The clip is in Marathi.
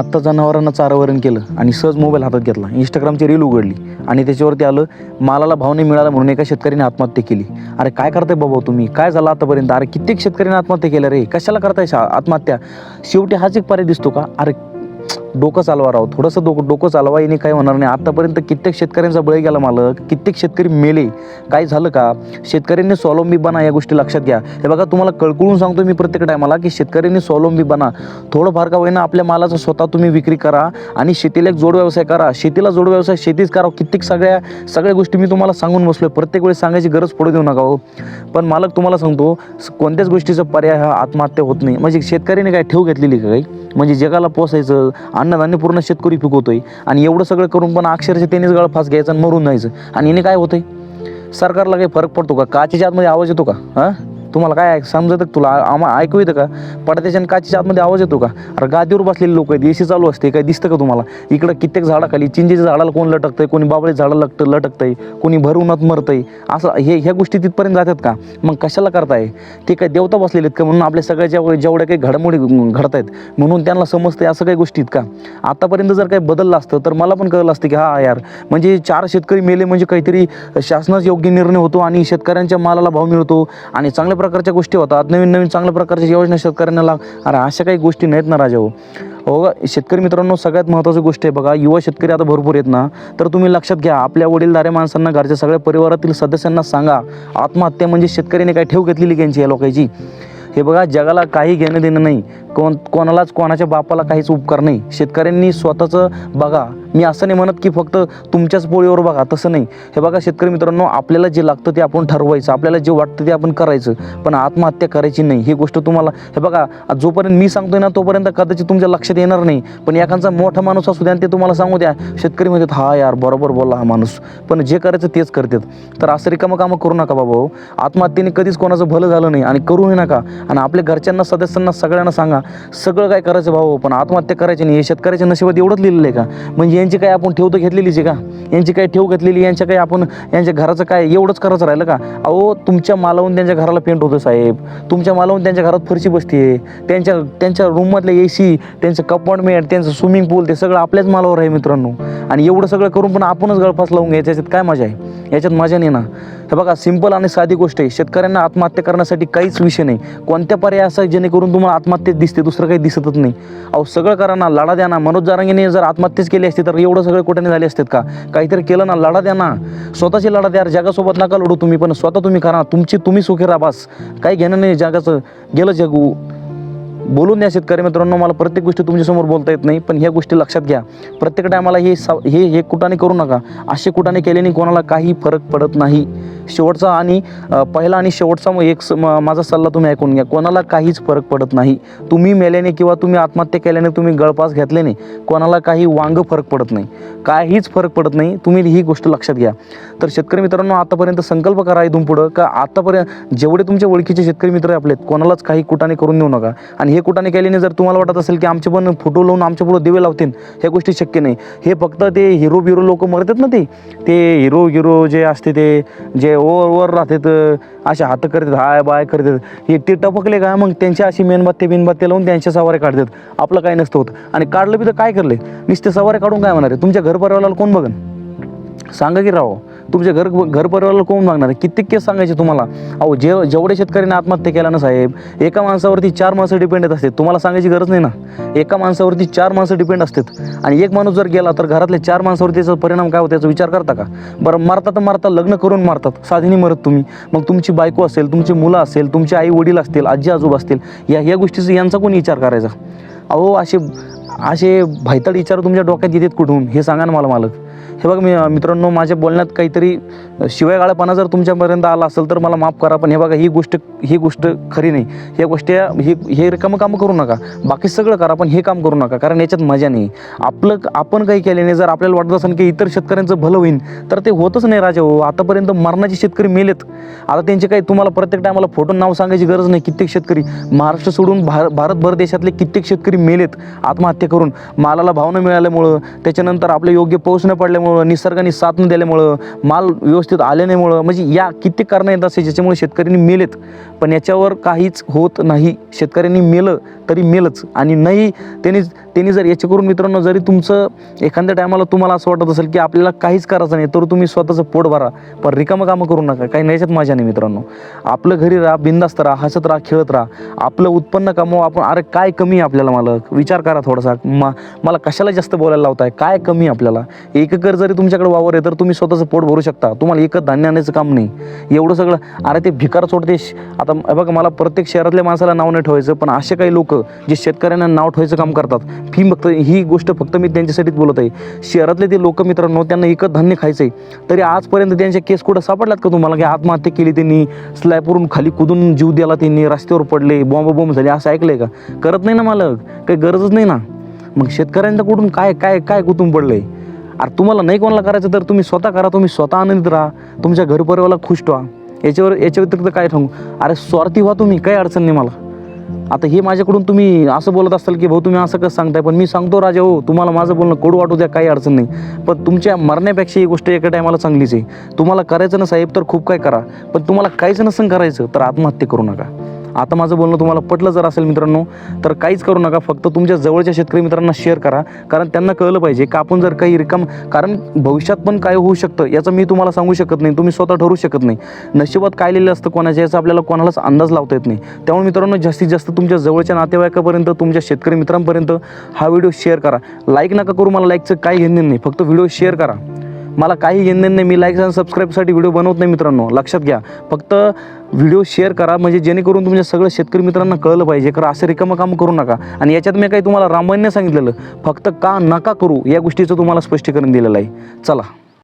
आत्ता जनावरांना चारावरण केलं आणि सहज मोबाईल हातात घेतला. इंस्टाग्रामची रील उघडली आणि त्याच्यावरती आलं मालाला भाव नाही मिळाला म्हणून एका शेतकऱ्याने आत्महत्या केली. अरे काय करताय बाबा तुम्ही? काय झालं आतापर्यंत? अरे कित्येक शेतकऱ्यांनी आत्महत्या केल्या रे. कशाला करताय शा- आत्महत्या? शेवटी हाच एक पर्याय दिसतो का? अरे डोकं चालवा राव. थोडंसं डोकं डोकं चालवा येणे काय होणार नाही. आतापर्यंत कित्येक शेतकऱ्यांचा बळी गेला मालक. कित्येक शेतकरी मेले. काय झालं का? शेतकऱ्यांनी स्वावलंबी बना या गोष्टी लक्षात घ्या. हे बघा तुम्हाला कळकळून सांगतो मी प्रत्येक टायमाला की शेतकऱ्यांनी स्वावलंबी बना थोडंफार का होईना आपल्या मालाचा स्वतः तुम्ही विक्री करा आणि शेतीला एक जोड व्यवसाय करा. शेतीला जोड व्यवसाय शेतीच करा. कित्येक सगळ्या सगळ्या गोष्टी मी तुम्हाला सांगून बसलोय. प्रत्येक वेळेस सांगायची गरज पडू देऊ नका हो. पण मालक तुम्हाला सांगतो कोणत्याच गोष्टीचा पर्याय हा आत्महत्या होत नाही. म्हणजे शेतकऱ्याने काय ठेव घेतलेली काही? म्हणजे जगाला पोसायचं अन्नधान्य पूर्ण शेतकरी पिकवतोय. आणि एवढं सगळं करून पण अक्षरशः त्यांनीच गळफास घ्यायचा आणि मरून जायचं. आणि याने काय होतंय? सरकारला काही फरक पडतो का? काचेच्या आतमध्ये आवाज येतो का? हां? तुम्हाला काय समजत समजतं का तुला? आम्हा ऐकू येतं का? पडद्याच्या आणि काचेच्या आतमध्ये आवाज येतो का? अरे गादीवर बसलेले लोक आहेत एसी चालू असते काय दिसतं का तुम्हाला? इकडं कित्येक झाडाखाली चिंचेच्या झाडाला कोण लटकतंय कोणी बाबळे झाडाला लटक लटकतंय कोणी भर मरतंय असं हे ह्या गोष्टी तिथपर्यंत जातात का? मग कशाला करताय? ते काय देवता बसलेले आहेत का? म्हणून आपल्या सगळ्याच्या जेवढ्या काही घडामोडी घडत आहेत म्हणून त्यांना समजतंय असं काही गोष्टी आहेत का? आतापर्यंत जर काही बदललं असतं तर मला पण कळलं असतं की हा यार म्हणजे चार शेतकरी मेले म्हणजे काहीतरी शासनाच योग्य निर्णय होतो आणि शेतकऱ्यांच्या मालाला भाव मिळतो आणि चांगल्या प्रकारच्या गोष्टी होतात नवीन नवीन चांगल्या प्रकारच्या योजना शेतकऱ्यांना लाग अरे अशा काही गोष्टी नाहीत ना राजा हो शेतकरी मित्रांनो सगळ्यात महत्त्वाची गोष्ट आहे बघा युवा शेतकरी आता भरपूर आहेत ना तर तुम्ही लक्षात घ्या आपल्या वडीलधाऱ्या माणसांना घरच्या सगळ्या परिवारातील सदस्यांना सांगा आत्महत्या म्हणजे शेतकऱ्याने काय ठेव घेतलेली त्यांची या लोकांची? हे बघा जगाला काही घेणं देणं नाही कोण कोणालाच कोणाच्या बापाला काहीच उपकार नाही. शेतकऱ्यांनी स्वतःचं बघा मी असं नाही म्हणत की फक्त तुमच्याच पोळीवर बघा तसं नाही. हे बघा शेतकरी मित्रांनो आपल्याला जे लागतं ते आपण ठरवायचं आपल्याला जे वाटतं ते आपण करायचं पण आत्महत्या करायची नाही ही गोष्ट तुम्हाला हे बघा जोपर्यंत मी सांगतोय ना तोपर्यंत कदाचित तुमच्या लक्षात येणार नाही पण एखादा मोठा माणूस असू द्या आणि ते तुम्हाला सांगू द्या शेतकरी म्हणतात हा यार बरोबर बोलला हा माणूस. पण जे करायचं तेच करतात. तर असं रिकामं कामं करू नका बाबा हो. आत्महत्येने कधीच कोणाचं भलं झालं नाही आणि करूही नका. आणि आपल्या घरच्यांना सदस्यांना सगळ्यांना सांगा सगळं काय करायचं भाऊ पण आत्महत्या करायची नाही हे शेतकऱ्याच्या नशिबात एवढंच लिहिलेलं आहे का? म्हणजे यांची काय आपण ठेव तर घेतलेलीच आहे का? यांची काय ठेव घेतलेली यांच्या काय आपण यांच्या घराचं काय एवढंच करायचं राहिलं का? अहो तुमच्या मालावून त्यांच्या घराला पेंट होतं साहेब. तुमच्या मालावून त्यांच्या घरात फरशी बसते. त्यांच्या त्यांच्या रूममधले ए सी त्यांचं कपार्टमेंट त्यांचं स्विमिंग पूल ते सगळं आपल्याच मालावर आहे मित्रांनो. आणि एवढं सगळं करून पण आपणच गळफास लावून घ्यायचं याच्यात काय मजा आहे? याच्यात मजा नाही ना. तर बघा सिंपल आणि साधी गोष्ट आहे. शेतकऱ्यांना आत्महत्या करण्यासाठी काहीच विषय नाही. कोणत्या पर्याय असा जेणेकरून तुम्हाला आत्महत्येत दिसते दुसरं काही दिसतच नाही. अहो सगळं करा ना लढा द्या ना. मनोज जारांगीने जर आत्महत्येच केली असती तर एवढं सगळं कुठे झाले असतात का? काहीतरी केलं ना लढा द्या ना. स्वतःची लढा द्या. जगासोबत नका लढू तुम्ही पण स्वतः तुम्ही करा. तुमची तुम्ही सुखी राहा बस. काही घेणं नाही जगाचं. गेलं जगू. बोलून द्या शेतकरी मित्रांनो मला प्रत्येक गोष्टी तुमच्यासमोर बोलता येत नाही पण ह्या गोष्टी लक्षात घ्या. प्रत्येक टायमाला हे सा हे हे कुटाने करू नका. असे कुटाने केल्याने कोणाला काही फरक पडत नाही. शेवटचा आणि पहिला आणि शेवटचा मग एक स- म- माझा सल्ला तुम्ही ऐकून घ्या. कोणाला काहीच फरक पडत नाही. तुम्ही मेल्याने किंवा तुम्ही आत्महत्या केल्याने तुम्ही गळपास घेतल्याने कोणाला काही वांग फरक पडत नाही. काहीच फरक पडत नाही. तुम्ही ही गोष्ट लक्षात घ्या. तर शेतकरी मित्रांनो आतापर्यंत संकल्प करा इथून पुढं का आतापर्यंत जेवढे तुमचे ओळखीचे शेतकरी मित्र आपले आहेत कोणालाच काही कुटाने करून देऊ नका. आणि हे कुटाने केल्याने जर तुम्हाला वाटत असेल की आमचे पण फोटो लावून आमच्या पुढे दिवे लावतील ह्या गोष्टी शक्य नाही. हे फक्त ते हिरो बिरो लोक मरतात ना ते. ते हिरो हिरो जे असते ते जे ओवर ओवर राहतात असे हात करतात हाय बाय करतात. हे ते टपकले का? मग त्यांच्या अशी मेणबत्ते बिनबत्ते लावून त्यांच्या सवारी काढतात. आपलं काय नसतं होत. आणि काढलं बी तर काय करले? नुसते सवारी काढून काय म्हणाले? तुमच्या घर परिवाराला कोण बघन? सांगा की राहो तुमच्या घर घर परिवाराला कोण मागणार? कित्येक केस सांगायचे तुम्हाला? अहो जे जेवढे शेतकऱ्यांनी आत्महत्या केला ना साहेब एका माणसावरती चार माणसं डिपेंड असतात तुम्हाला सांगायची गरज नाही ना? एका माणसावरती चार माणसं डिपेंड असतात. आणि एक माणूस जर गेला तर घरातले चार माणसावरती त्याचा परिणाम काय होतो याचा विचार करता का? बरं मारता तर मारता लग्न करून मारतात. साधीने मरत तुम्ही. मग तुमची बायको असेल तुमची मुलं असेल तुमचे आई वडील असतील आजी आजोबा असतील या या गोष्टीचा यांचा कोणी विचार करायचा? अहो असे असे भयतड विचार तुमच्या डोक्यात येतात कुठून? हे सांगा ना मला मालक. हे बघा मी मित्रांनो माझ्या बोलण्यात काहीतरी शिवायगाळापणा जर तुमच्यापर्यंत आला असेल तर मला माफ करा पण हे बघा ही गोष्ट ही गोष्ट खरी नाही. या गोष्टी ही हे रिकामं कामं करू नका. बाकी सगळं करा पण हे काम करू नका कारण याच्यात मजा नाही. आपलं आपण काही केल्याने जर आपल्याला वाटत असेल की इतर शेतकऱ्यांचं भलं होईल तर ते होतच नाही राजा हो. आतापर्यंत मरणाचे शेतकरी मेलेत. आता त्यांचे काही तुम्हाला प्रत्येक टायमाला फोटो नाव सांगायची गरज नाही कित्येक शेतकरी. महाराष्ट्र सोडून भार भारतभर देशातले कित्येक शेतकरी मेलेत. आत्महत्या करून मालाला भाव न मिळाल्यामुळं त्याच्यानंतर आपले योग्य पाऊस न पडल्यामुळं निसर्गाने साथ न दिल्यामुळं माल व्यवस्थित आल्यानेमुळं नाहीमुळं म्हणजे या कित्येक कारणं येत असे ज्याच्यामुळे शेतकऱ्यांनी मेलेत. पण याच्यावर काहीच होत नाही. शेतकऱ्यांनी मेलं तरी मेलच. आणि नाही त्यांनी त्यांनी जर याचे करून मित्रांनो जरी तुमचं एखाद्या टायमाला तुम्हाला असं वाटत असेल की आपल्याला काहीच करायचं नाही तर तुम्ही स्वतःचं पोट भरा. पण रिकामं कामं करू नका. काही नाही याच्यात माझ्या नाही मित्रांनो. आपलं घरी राहा बिंदास्त राहा हसत राहा खेळत राहा. आपलं उत्पन्न कमवा आपण. अरे काय कमी आहे आपल्याला मालक? विचार करा थोडासा. मा मला कशाला जास्त बोलायला लावताय? काय कमी आपल्याला? एक जरी तुमच्याकडे वावर आहे तर तुम्ही स्वतःचं पोट भरू शकता. तुम्हाला एकच धान्य आणायचं काम नाही. एवढं सगळं अरे ते भिकार सोडते आता बघा मला प्रत्येक शहरातल्या माणसाला नाव नाही ठेवायचं पण असे काही लोक जे शेतकऱ्यांना नाव ठेवायचं काम करतात ही फक्त ही गोष्ट फक्त मी त्यांच्यासाठीच बोलत आहे. शहरातले ते लोक मित्रांनो त्यांना एकच धान्य खायचं आहे तरी आजपर्यंत त्यांच्या केस कुठं सापडलात का तुम्हाला? की आत्महत्या केली त्यांनी स्लॅबवरून खाली कुदून जीव दिला त्यांनी रस्त्यावर पडले बॉम्ब बॉम्ब झाले असं ऐकलंय का? करत नाही ना मालक. काही गरजच नाही ना. मग शेतकऱ्यांचं कुठून काय काय काय कुतून पडलंय? अरे तुम्हाला नाही कोणाला करायचं तर तुम्ही स्वतः करा तुम्ही स्वतः आनंदित राहा. तुमच्या घरपरिवाराला खुश ठेवा. याच्यावर याच्या व्यतिरिक्त काय सांगू? अरे स्वार्थी व्हा तुम्ही काही अडचण नाही मला. आता हे माझ्याकडून तुम्ही असं बोलत असाल की भाऊ तुम्ही असं कसं सांगताय? पण मी सांगतो राजा हो तुम्हाला माझं बोलणं कोड वाटू द्या काही अडचण नाही. पण तुमच्या मरण्यापेक्षा ही गोष्ट एका टायमाला चांगलीच आहे. तुम्हाला करायचं ना साहेब तर खूप काय करा. पण तुम्हाला काहीच नसं करायचं तर आत्महत्या करू नका. आता माझं बोलणं तुम्हाला पटलं जर असेल मित्रांनो तर काहीच करू नका. फक्त तुमच्या जवळच्या शेतकरी मित्रांना शेअर करा. कारण त्यांना कळलं पाहिजे का आपण जर काही रिकाम कारण भविष्यात पण काय होऊ शकतं याचं मी तुम्हाला सांगू शकत नाही. तुम्ही स्वतः ठरू शकत नाही. नशिबात काय लिहिलं असतं कोणाच्या याचा आपल्याला कोणालाच अंदाज लावता येत नाही. त्यामुळे मित्रांनो जास्तीत जास्त तुमच्या जवळच्या नातेवाईकापर्यंत तुमच्या शेतकरी मित्रांपर्यंत हा व्हिडिओ शेअर करा. लाईक नका करू मला लाईकचं काही घेणं नाही. फक्त व्हिडिओ शेअर करा. मला काही घेणं नाही. मी लाईक्स आणि सबस्क्राईबसाठी व्हिडिओ बनवत नाही मित्रांनो. लक्षात घ्या. फक्त व्हिडिओ शेअर करा म्हणजे जेणेकरून तुमच्या सगळ्या शेतकरी मित्रांना कळलं पाहिजे. कारण असं रिकामं काम करू नका. आणि याच्यात मी काही तुम्हाला रामायण सांगितलेलं फक्त का नका करू या गोष्टीचं तुम्हाला स्पष्टीकरण दिलेलं आहे. चला.